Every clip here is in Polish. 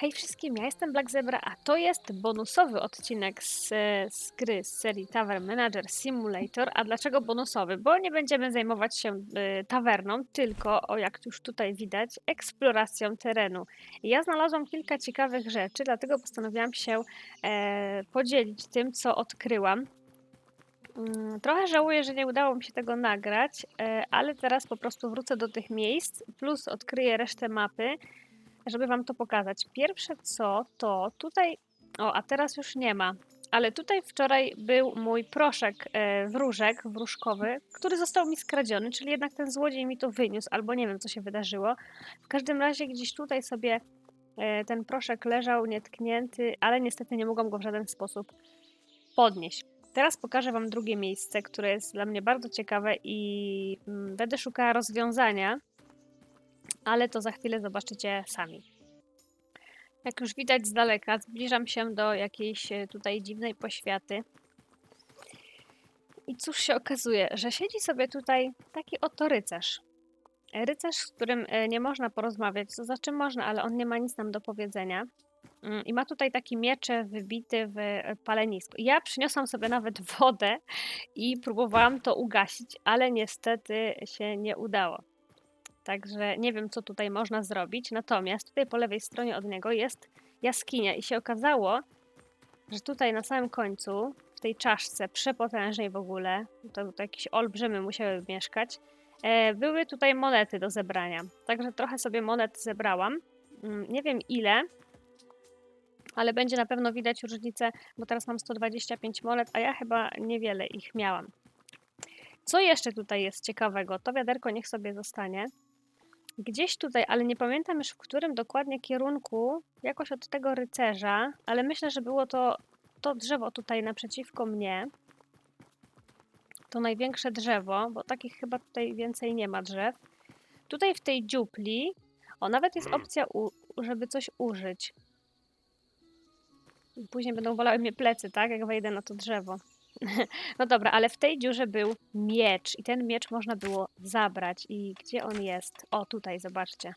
Hej wszystkim, ja jestem Black Zebra, a to jest bonusowy odcinek z, z gry z serii Tavern Manager Simulator. A dlaczego bonusowy? Bo nie będziemy zajmować się y, tawerną, tylko, o jak już tutaj widać, eksploracją terenu. Ja znalazłam kilka ciekawych rzeczy, dlatego postanowiłam się e, podzielić tym, co odkryłam. Mm, Trochę żałuję, że nie udało mi się tego nagrać, e, ale teraz po prostu wrócę do tych miejsc, plus odkryję resztę mapy żeby wam to pokazać. Pierwsze co, to tutaj, o, a teraz już nie ma, ale tutaj wczoraj był mój proszek e, wróżek, wróżkowy, który został mi skradziony, czyli jednak ten złodziej mi to wyniósł, albo nie wiem, co się wydarzyło. W każdym razie gdzieś tutaj sobie e, ten proszek leżał nietknięty, ale niestety nie mogłam go w żaden sposób podnieść. Teraz pokażę Wam drugie miejsce, które jest dla mnie bardzo ciekawe i mm, będę szukała rozwiązania, ale to za chwilę zobaczycie sami. Jak już widać z daleka, zbliżam się do jakiejś e, tutaj dziwnej poświaty. I cóż się okazuje, że siedzi sobie tutaj taki oto rycerz. Rycerz, z którym e, nie można porozmawiać, to znaczy można, ale on nie ma nic nam do powiedzenia. Mm, I ma tutaj taki miecze wybity w e, palenisku. Ja przyniosłam sobie nawet wodę i próbowałam to ugasić, ale niestety się nie udało. Także nie wiem, co tutaj można zrobić. Natomiast tutaj po lewej stronie od niego jest jaskinia i się okazało, że tutaj na samym końcu, w tej czaszce przepotężnej w ogóle, to, to jakieś olbrzymy musiały mieszkać, e, były tutaj monety do zebrania. Także trochę sobie monet zebrałam. Mm, Nie wiem ile, ale będzie na pewno widać różnicę, bo teraz mam 125 monet, a ja chyba niewiele ich miałam. Co jeszcze tutaj jest ciekawego? To wiaderko niech sobie zostanie. Gdzieś tutaj, ale nie pamiętam już w którym dokładnie kierunku, jakoś od tego rycerza, ale myślę, że było to to drzewo tutaj naprzeciwko mnie. To największe drzewo, bo takich chyba tutaj więcej nie ma drzew. Tutaj w tej dziupli, o nawet jest opcja, u, żeby coś użyć. Później będą bolały mnie plecy, tak? Jak wejdę na to drzewo. No dobra, ale w tej dziurze był miecz i ten miecz można było zabrać. I gdzie on jest? O, tutaj, zobaczcie.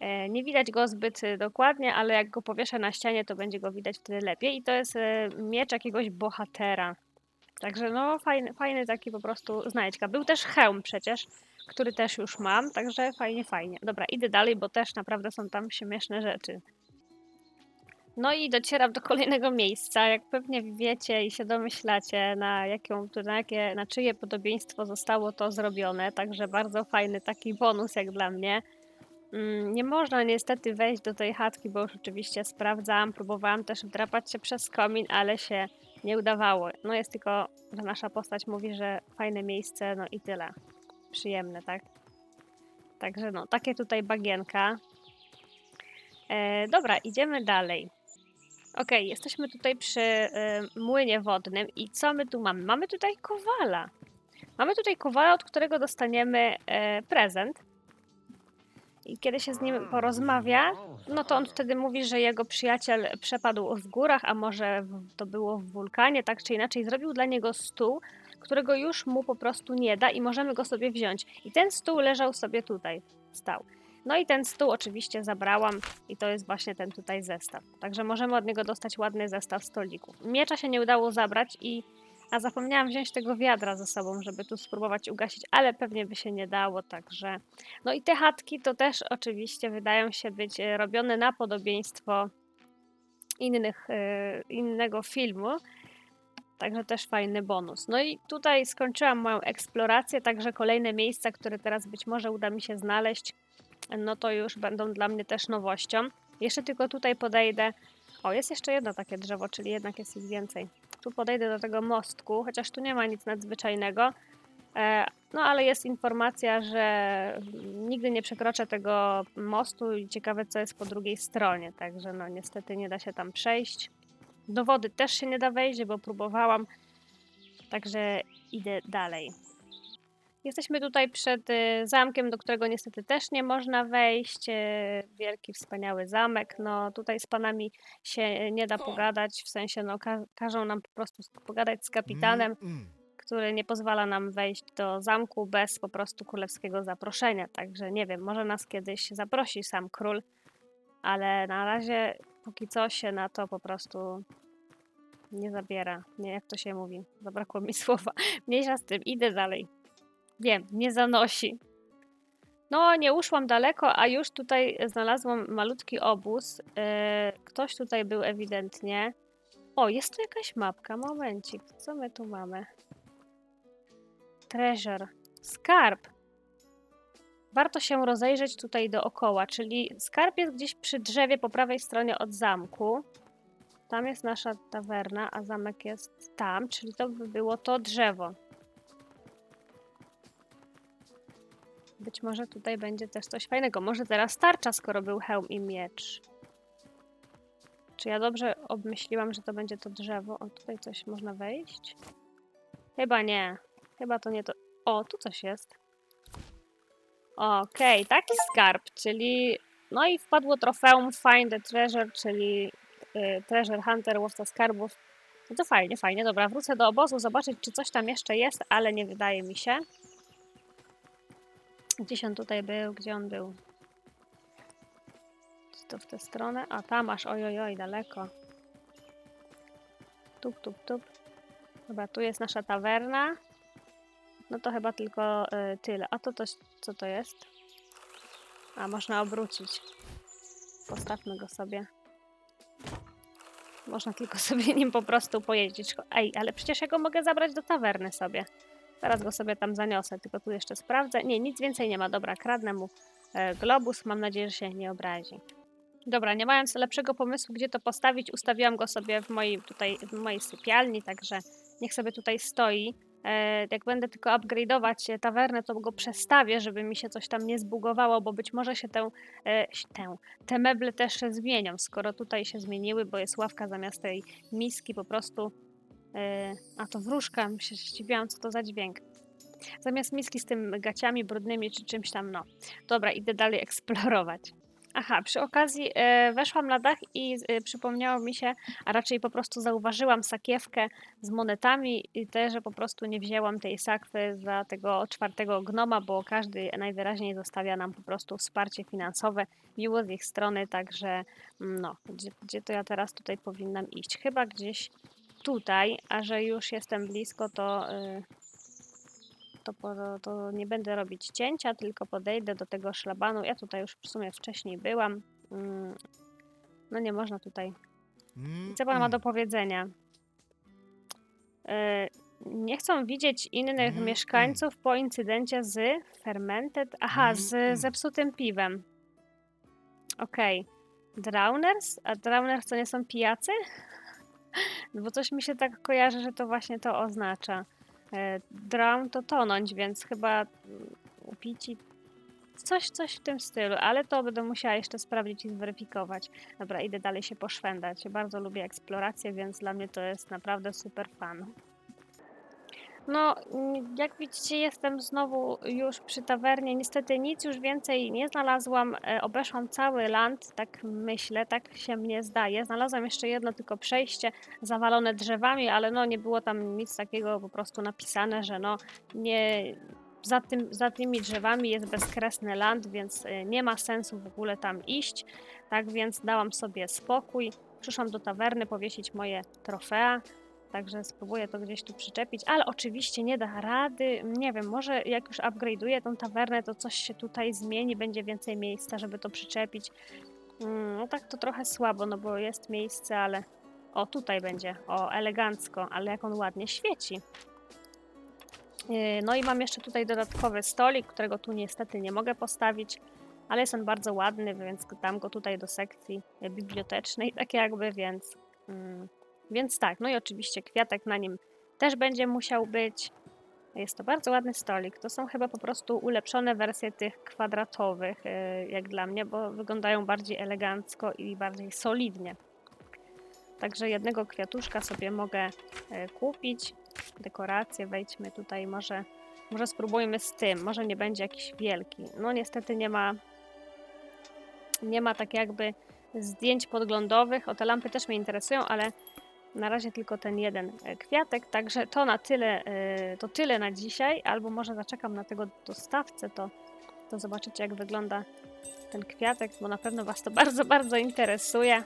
E, Nie widać go zbyt e, dokładnie, ale jak go powieszę na ścianie, to będzie go widać wtedy lepiej. I to jest e, miecz jakiegoś bohatera. Także no, fajny, fajny taki po prostu znajdźka. Był też hełm przecież, który też już mam, także fajnie, fajnie. Dobra, idę dalej, bo też naprawdę są tam śmieszne rzeczy. No i docieram do kolejnego miejsca. Jak pewnie wiecie i się domyślacie, na, jaką, na, jakie, na czyje podobieństwo zostało to zrobione. Także bardzo fajny taki bonus jak dla mnie. Mm, Nie można niestety wejść do tej chatki, bo już oczywiście sprawdzałam, próbowałam też wdrapać się przez komin, ale się nie udawało. No jest tylko, że nasza postać mówi, że fajne miejsce, no i tyle. Przyjemne, tak? Także no, takie tutaj bagienka. E, dobra, idziemy dalej. Okej, jesteśmy tutaj przy y, młynie wodnym i co my tu mamy? Mamy tutaj kowala. Mamy tutaj kowala, od którego dostaniemy e, prezent. I kiedy się z nim porozmawia, no to on wtedy mówi, że jego przyjaciel przepadł w górach, a może w, to było w wulkanie, tak czy inaczej. Zrobił dla niego stół, którego już mu po prostu nie da i możemy go sobie wziąć. I ten stół leżał sobie tutaj, stał. No i ten stół oczywiście zabrałam i to jest właśnie ten tutaj zestaw. Także możemy od niego dostać ładny zestaw stolików. Miecza się nie udało zabrać i a zapomniałam wziąć tego wiadra ze sobą, żeby tu spróbować ugasić, ale pewnie by się nie dało, także... No i te chatki to też oczywiście wydają się być e, robione na podobieństwo innych, e, innego filmu, Także też fajny bonus. No i tutaj skończyłam moją eksplorację, także kolejne miejsca, które teraz być może uda mi się znaleźć, no to już będą dla mnie też nowością. Jeszcze tylko tutaj podejdę. O, jest jeszcze jedno takie drzewo, czyli jednak jest ich więcej. Tu podejdę do tego mostku, chociaż tu nie ma nic nadzwyczajnego. E, no ale jest informacja, że nigdy nie przekroczę tego mostu i ciekawe co jest po drugiej stronie. Także no niestety nie da się tam przejść. Do wody też się nie da wejść, bo próbowałam. Także idę dalej. Jesteśmy tutaj przed y, zamkiem, do którego niestety też nie można wejść. y, Wielki, wspaniały zamek. No tutaj z panami się nie da pogadać, w sensie no ka każą nam po prostu pogadać z kapitanem, który nie pozwala nam wejść do zamku bez po prostu królewskiego zaproszenia. Także nie wiem, może nas kiedyś zaprosi sam król. ale na razie póki co się na to po prostu nie zabiera. Nie, jak to się mówi? Zabrakło mi słowa. Mniejsza z tym, idę dalej. Wiem, nie zanosi. No, nie uszłam daleko, a już tutaj znalazłam malutki obóz. Yy, ktoś tutaj był ewidentnie. O, jest tu jakaś mapka. Momencik, co my tu mamy? Treasure. Skarb. Warto się rozejrzeć tutaj dookoła, czyli skarb jest gdzieś przy drzewie po prawej stronie od zamku. Tam jest nasza tawerna, a zamek jest tam, czyli to by było to drzewo. Być może tutaj będzie też coś fajnego. Może teraz tarcza, skoro był hełm i miecz. Czy ja dobrze obmyśliłam, że to będzie to drzewo? O, tutaj coś można wejść? Chyba nie. Chyba to nie to. O, tu coś jest. Okej, taki skarb, czyli. No i wpadło trofeum Find the Treasure, czyli y, Treasure Hunter, łowca skarbów. No to fajnie, fajnie. Dobra, wrócę do obozu, zobaczyć, czy coś tam jeszcze jest, ale nie wydaje mi się. Gdzieś on tutaj był? Gdzie on był? Czy to w tę stronę? A tam aż, ojojoj, daleko. Tup, tup, tup. Dobra, tu jest nasza tawerna. No to chyba tylko y, tyle. A to, to co to jest? A, można obrócić. Postawmy go sobie. Można tylko sobie nim po prostu pojeździć. Ej, ale przecież ja go mogę zabrać do tawerny sobie. Teraz go sobie tam zaniosę, tylko tu jeszcze sprawdzę. Nie, nic więcej nie ma. Dobra, kradnę mu e, globus. Mam nadzieję, że się nie obrazi. Dobra, nie mając lepszego pomysłu, gdzie to postawić, ustawiłam go sobie w mojej, tutaj, w mojej sypialni, także niech sobie tutaj stoi. E, jak będę tylko upgrade'ować tawernę, to go przestawię, żeby mi się coś tam nie zbugowało, bo być może się tę, e, tę, te meble też zmienią, skoro tutaj się zmieniły, bo jest ławka zamiast tej miski po prostu E, a to wróżka, się zdziwiłam, co to za dźwięk. Zamiast miski z tym gaciami brudnymi czy czymś tam, no. Dobra, idę dalej eksplorować. Aha, przy okazji e, weszłam na dach i e, przypomniało mi się, a raczej po prostu zauważyłam sakiewkę z monetami i też, że po prostu nie wzięłam tej sakwy za tego czwartego gnoma, bo każdy najwyraźniej zostawia nam po prostu wsparcie finansowe, miło z ich strony, także mm, no, gdzie, gdzie to ja teraz tutaj powinnam iść? Chyba gdzieś tutaj, a że już jestem blisko, to, y, to, to nie będę robić cięcia, tylko podejdę do tego szlabanu. Ja tutaj już w sumie wcześniej byłam. Mm, No nie można tutaj. Co pan ma do powiedzenia? Y, Nie chcą widzieć innych mieszkańców po incydencie z fermented. Aha, z zepsutym piwem. Okej. Drowners? A drowners to nie są pijacy? No bo coś mi się tak kojarzy, że to właśnie to oznacza. E, Drown to tonąć, więc chyba mm, upici. Coś, coś w tym stylu, ale to będę musiała jeszcze sprawdzić i zweryfikować. Dobra, idę dalej się poszwędać. Bardzo lubię eksplorację, więc dla mnie to jest naprawdę super fan. No, jak widzicie, jestem znowu już przy tawernie. Niestety nic już więcej nie znalazłam. E, Obeszłam cały land, tak myślę, tak się mnie zdaje. Znalazłam jeszcze jedno tylko przejście zawalone drzewami, ale no nie było tam nic takiego po prostu napisane, że no nie. Za, tym, za tymi drzewami jest bezkresny land, więc e, nie ma sensu w ogóle tam iść. Tak więc dałam sobie spokój. Przyszłam do tawerny powiesić moje trofea. Także spróbuję to gdzieś tu przyczepić, ale oczywiście nie da rady. Nie wiem, może jak już upgrade'uję tą tawernę, to coś się tutaj zmieni, będzie więcej miejsca, żeby to przyczepić. Mm, No tak to trochę słabo, no bo jest miejsce, ale... O, tutaj będzie. O, elegancko, ale jak on ładnie świeci. Yy, No i mam jeszcze tutaj dodatkowy stolik, którego tu niestety nie mogę postawić, ale jest on bardzo ładny, więc dam go tutaj do sekcji bibliotecznej, tak jakby, więc... mm, więc tak, no i oczywiście kwiatek na nim też będzie musiał być. Jest to bardzo ładny stolik. To są chyba po prostu ulepszone wersje tych kwadratowych, e, jak dla mnie, bo wyglądają bardziej elegancko i bardziej solidnie. Także jednego kwiatuszka sobie mogę e, kupić. Dekoracje, wejdźmy tutaj, może, może spróbujmy z tym. Może nie będzie jakiś wielki. No niestety nie ma, nie ma tak jakby zdjęć podglądowych. O te lampy też mnie interesują, ale na razie tylko ten jeden e, kwiatek, także to na tyle, e, to tyle na dzisiaj, albo może zaczekam na tego dostawcę, to, to zobaczycie jak wygląda ten kwiatek, bo na pewno Was to bardzo, bardzo interesuje.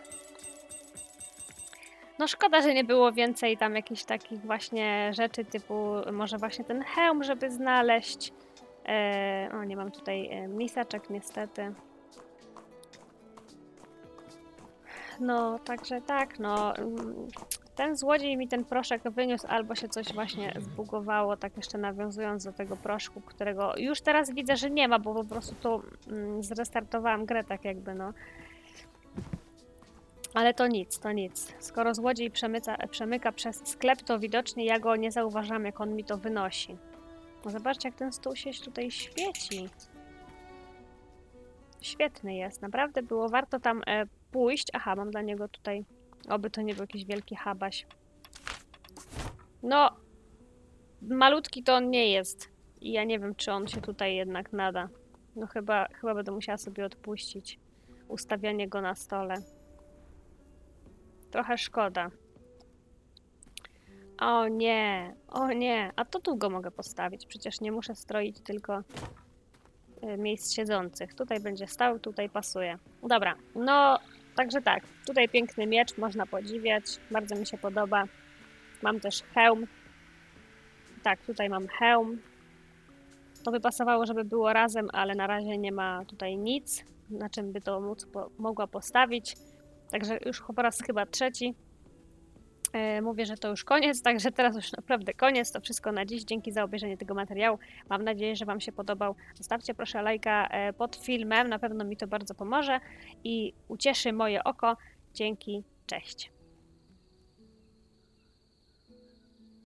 No szkoda, że nie było więcej tam jakichś takich właśnie rzeczy typu może właśnie ten hełm, żeby znaleźć. E, o, nie mam tutaj e, miseczek niestety. No, także tak, no. Ten złodziej mi ten proszek wyniósł, albo się coś właśnie zbugowało, tak jeszcze nawiązując do tego proszku, którego już teraz widzę, że nie ma, bo po prostu tu mm, zrestartowałam grę tak jakby, no. Ale to nic, to nic. Skoro złodziej przemyca, przemyka przez sklep, to widocznie ja go nie zauważam, jak on mi to wynosi. No Zobaczcie, jak ten stół się tutaj świeci. Świetny jest, naprawdę było warto tam e, pójść. Aha, mam dla niego tutaj. Oby to nie był jakiś wielki habaś. No, malutki to on nie jest. I ja nie wiem, czy on się tutaj jednak nada. No chyba, chyba będę musiała sobie odpuścić ustawianie go na stole. Trochę szkoda. O nie, o nie. A to tu go mogę postawić. Przecież nie muszę stroić tylko y, miejsc siedzących. Tutaj będzie stał, tutaj pasuje. Dobra, no także tak. Tutaj piękny miecz, można podziwiać. Bardzo mi się podoba. Mam też hełm. Tak, tutaj mam hełm. To by pasowało, żeby było razem, ale na razie nie ma tutaj nic, na czym by to móc po, mogła postawić. Także już po raz chyba trzeci mówię, że to już koniec, także teraz już naprawdę koniec. To wszystko na dziś. Dzięki za obejrzenie tego materiału. Mam nadzieję, że Wam się podobał. Zostawcie proszę lajka e, pod filmem, na pewno mi to bardzo pomoże i ucieszy moje oko. Dzięki, cześć.